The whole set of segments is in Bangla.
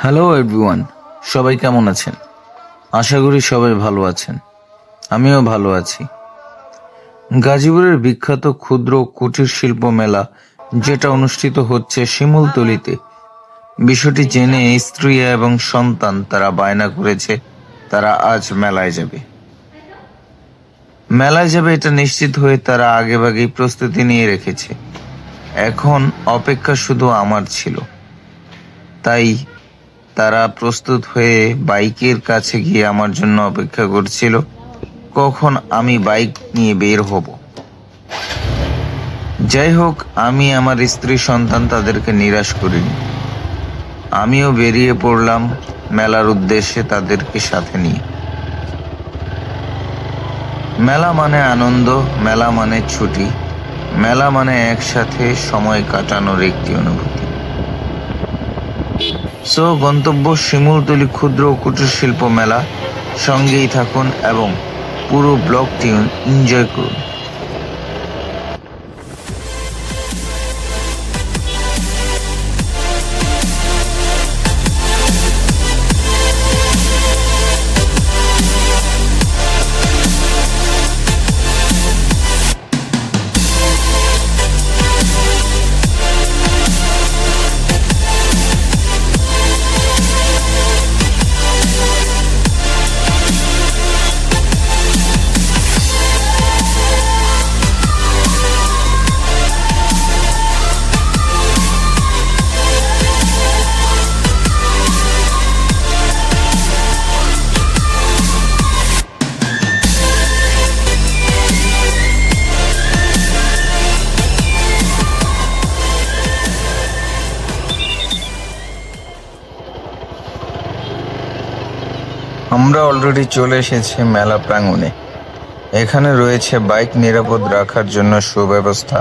হ্যালো এভরিওয়ান সবাই কেমন আছেন? আশা করি সবাই ভালো আছেন। আমিও ভালো আছি। গাজীপুরের বিখ্যাত ক্ষুদ্র কুটির শিল্প মেলা, যেটা অনুষ্ঠিত হচ্ছে শিমুলতলিতে। বিষয়টি জেনে স্ত্রী এবং সন্তান তারা বায়না করেছে, তারা আজ মেলায় যাবে। মেলায় যাবে এটা নিশ্চিত হয়ে তারা আগেভাগেই প্রস্তুতি নিয়ে রেখেছে। এখন অপেক্ষা শুধু আমার ছিল। তাই তারা প্রস্তুত হয়ে বাইকের কাছে গিয়ে আমার জন্য অপেক্ষা করছিল, কখন আমি বাইক নিয়ে বের হব? যাই হোক, আমি আমার স্ত্রী সন্তান তাদেরকে নিরাশ করিনি। আমিও বেরিয়ে পড়লাম মেলার উদ্দেশ্যে তাদেরকে সাথে নিয়ে। মেলা মানে আনন্দ, মেলা মানে ছুটি, মেলা মানে একসাথে সময় কাটানোর একটি অনুভূতি। সো গন্তব্য শিমুলতলি ক্ষুদ্র কুটির শিল্প মেলা। সঙ্গেই থাকুন এবং পুরো ব্লগটি এনজয় করুন। আমরা অলরেডি চলে এসেছি মেলা প্রাঙ্গণে। এখানে রয়েছে বাইক নিরাপদ রাখার জন্য সুব্যবস্থা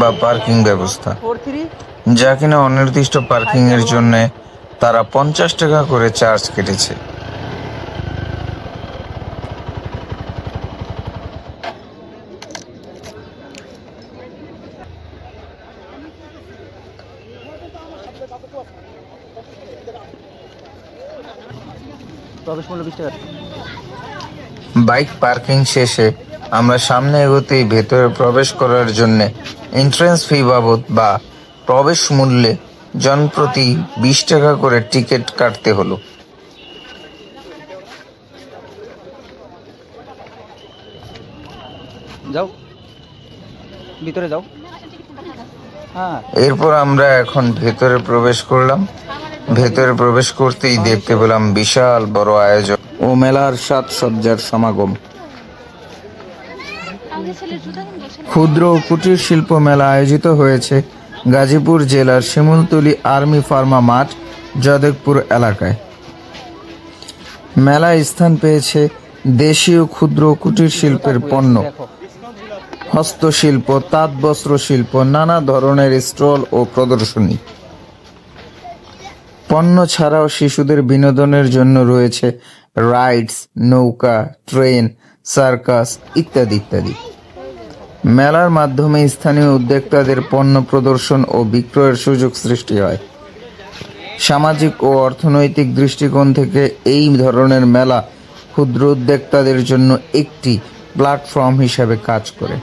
বা পার্কিং ব্যবস্থা। যা কিনা অনির্দিষ্ট পার্কিং এর জন্য তারা পঞ্চাশ টাকা করে চার্জ কেটেছে। প্রবেশ মূল্য বিশ টাকা। বাইক পার্কিং শেষে আমরা সামনে এগোতেই ভেতরে প্রবেশ করার জন্য এন্ট্রেন্স ফি বাবদ বা প্রবেশ মূল্যে জনপ্রতি বিশ টাকা করে টিকিট কাটতে হলো। যাও। ভিতরে যাও। হ্যাঁ। এরপর আমরা এখন ভেতরে প্রবেশ করলাম। ভেতরে প্রবেশ করতেই দেখতে পেলাম বিশাল বড় আয়োজন ও মেলার সাজসজ্জার সমাগম। ক্ষুদ্র কুটির শিল্প মেলা আয়োজিত হয়েছে গাজীপুর জেলার শিমুলতলি আর্মি ফার্মা মাঠ, যাদবপুর এলাকায়। মেলায় স্থান পেয়েছে দেশীয় ক্ষুদ্র কুটির শিল্পের পণ্য। হস্তশিল্প, তাঁত বস্ত্র শিল্প, নানা ধরনের স্টল ও প্রদর্শনী। পণ্য ছাড়াও শিশুদের বিনোদনের জন্য রয়েছে রাইডস, নৌকা, ট্রেন, সার্কাস ইত্যাদি ইত্যাদি। মেলার মাধ্যমে স্থানীয় উদ্যোক্তাদের পণ্য প্রদর্শন ও বিক্রয়ের সুযোগ সৃষ্টি হয়। সামাজিক ও অর্থনৈতিক দৃষ্টিকোণ থেকে এই ধরনের মেলা ক্ষুদ্র উদ্যোক্তাদের জন্য একটি প্ল্যাটফর্ম হিসেবে কাজ করে।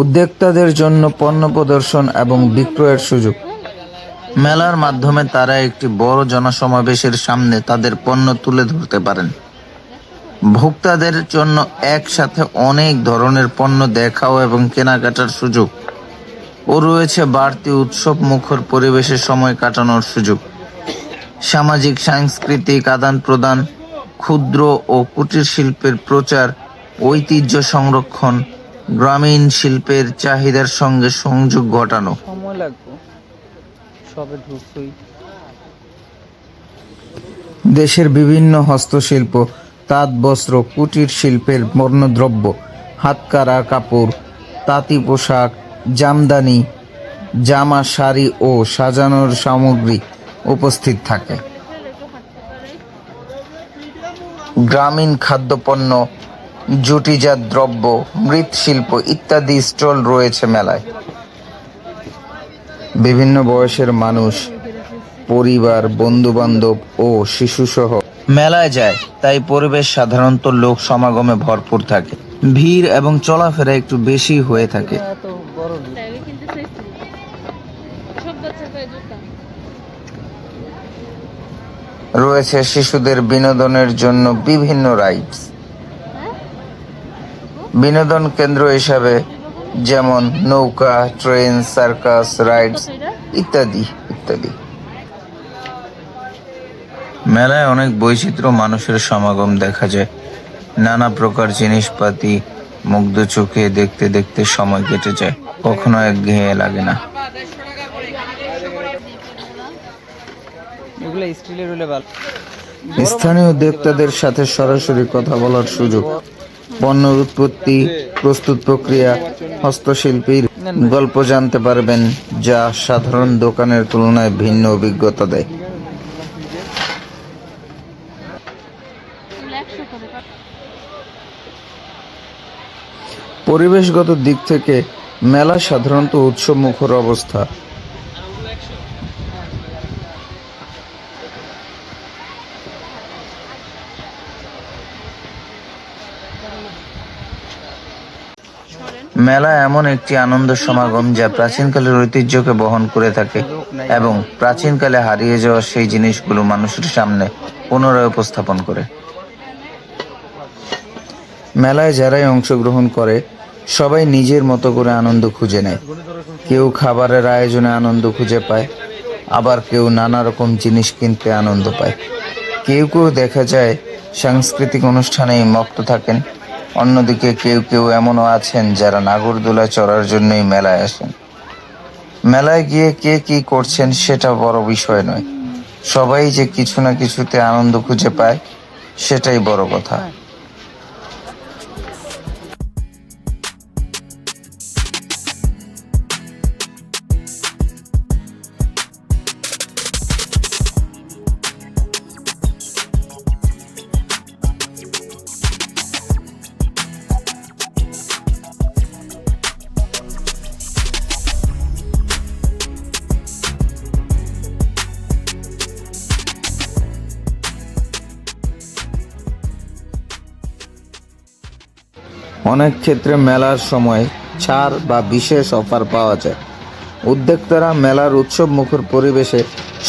উদ্যোক্তাদের জন্য পণ্য প্রদর্শন এবং বিক্রয়ের সুযোগ। মেলার মাধ্যমে তারা একটি বড় জনসমাবেশের সামনে তাদের পণ্য তুলে ধরতে পারেন। ভোক্তাদের জন্য একসাথে অনেক ধরনের পণ্য দেখাও এবং কেনাকাটার সুযোগ। ও রয়েছে বাড়তি উৎসব মুখর পরিবেশে সময় কাটানোর সুযোগ। সামাজিক, সাংস্কৃতিক, আদান প্রদান, ক্ষুদ্র ও কুটির শিল্পের প্রচার, ঐতিহ্য সংরক্ষণ গ্রামীণ শিল্পের চাহিদার সঙ্গে সংযোগ ঘটানো। সময় লাগবে। সবে ঢুকছই। দেশের বিভিন্ন হস্তশিল্প তাঁত বস্ত্র কুটির শিল্পের বর্ণদ্রব্য হাতকারা কাপড় তাঁতি পোশাক জামদানি জামা শাড়ি ও সাজানোর সামগ্রী উপস্থিত থাকে। গ্রামীণ খাদ্যপণ্য জুটিজাত দ্রব্য, মৃৎশিল্প ইত্যাদি স্টল রয়েছে মেলায়। বিভিন্ন বয়সের মানুষ, পরিবার বন্ধু বান্ধব ও শিশুসহ মেলায় যায়, তাই পরিবেশ সাধারণত লোক সমাগমে ভরপুর থাকে। ভিড় এবং চলাফেরা একটু বেশি হয়ে থাকে। রয়েছে শিশুদের বিনোদনের জন্য বিভিন্ন রাইডস বিনোদন কেন্দ্র হিসাবে যেমন নৌকা ট্রেন সার্কাস রাইডস ইত্যাদি ইত্যাদি। মেলায় অনেক বৈচিত্র্য মানুষের সমাগম দেখা যায়। নানা প্রকার জিনিসপাতি মুগ্ধ চোখে দেখতে দেখতে সময় কেটে যায়। কখনো এক ঘেয়ে লাগে না। স্থানীয় দেবতাদের সাথে সরাসরি কথা বলার সুযোগ। পণ্যের উৎপত্তি, প্রস্তুত প্রক্রিয়া, হস্তশিল্পীর গল্প জানতে পারবেন, যা সাধারণ দোকানের তুলনায় ভিন্ন অভিজ্ঞতা দেয়। পরিবেশগত দিক থেকে মেলা সাধারণত উৎসব মুখর অবস্থা। মেলা এমন একটি আনন্দ সমাগম যা প্রাচীনকালের ঐতিহ্যকে বহন করে থাকে এবং প্রাচীনকালে হারিয়ে যাওয়া সেই জিনিসগুলো মানুষের সামনে পুনরায় উপস্থাপন করে। মেলায় যারাই অংশগ্রহণ করে, সবাই নিজের মতো করে আনন্দ খুঁজে নেয়। কেউ খাবারের আয়োজনে আনন্দ খুঁজে পায়, আবার কেউ নানা রকম জিনিস কিনতে আনন্দ পায়। কেউ কেউ দেখা যায় সাংস্কৃতিক অনুষ্ঠানেই মক্ত থাকেন। অন্যদিকে কেউ কেউ এমনও আছেন যারা নাগরদোলা চড়ার জন্যই মেলায় আসেন। মেলায় গিয়ে কে কি করছেন সেটা বড় বিষয় নয়। সবাই যে কিছু না কিছুতে আনন্দ খুঁজে পায়, সেটাই বড় কথা। অনেক ক্ষেত্রে মেলার সময় ছাড় বা বিশেষ অফার পাওয়া যায়। উদ্যোক্তারা মেলার উৎসব মুখর পরিবেশে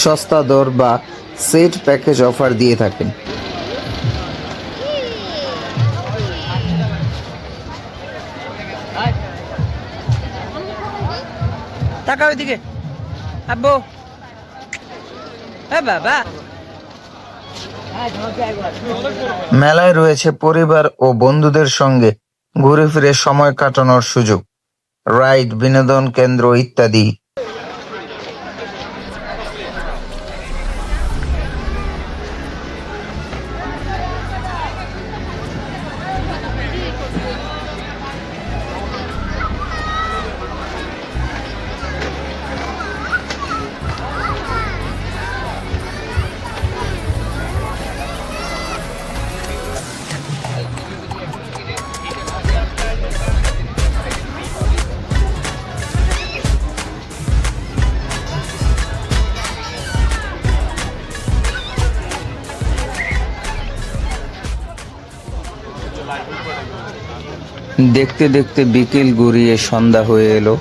সস্তা দর বা সেট প্যাকেজ অফার দিয়ে থাকেন। টাকা ওইদিকে আব্বু। বাবা। মেলায় রয়েছে পরিবার ও বন্ধুদের সঙ্গে ঘুরে ফিরে সময় কাটানোর সুযোগ রাইড বিনোদন কেন্দ্র ইত্যাদি। দেখতে দেখতে বিকেল গড়িয়ে সন্ধ্যা হয়ে এলো।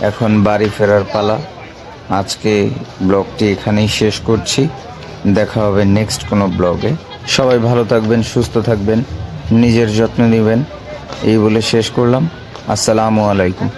এখন বাড়ি ফেরার পালা। আজকে ব্লগটি এখানেই শেষ করছি। দেখা হবে নেক্সট কোনো ব্লগে। সবাই ভালো থাকবেন, সুস্থ থাকবেন, নিজের যত্ন নেবেন। এই বলে শেষ করলাম। আসসালামু আলাইকুম।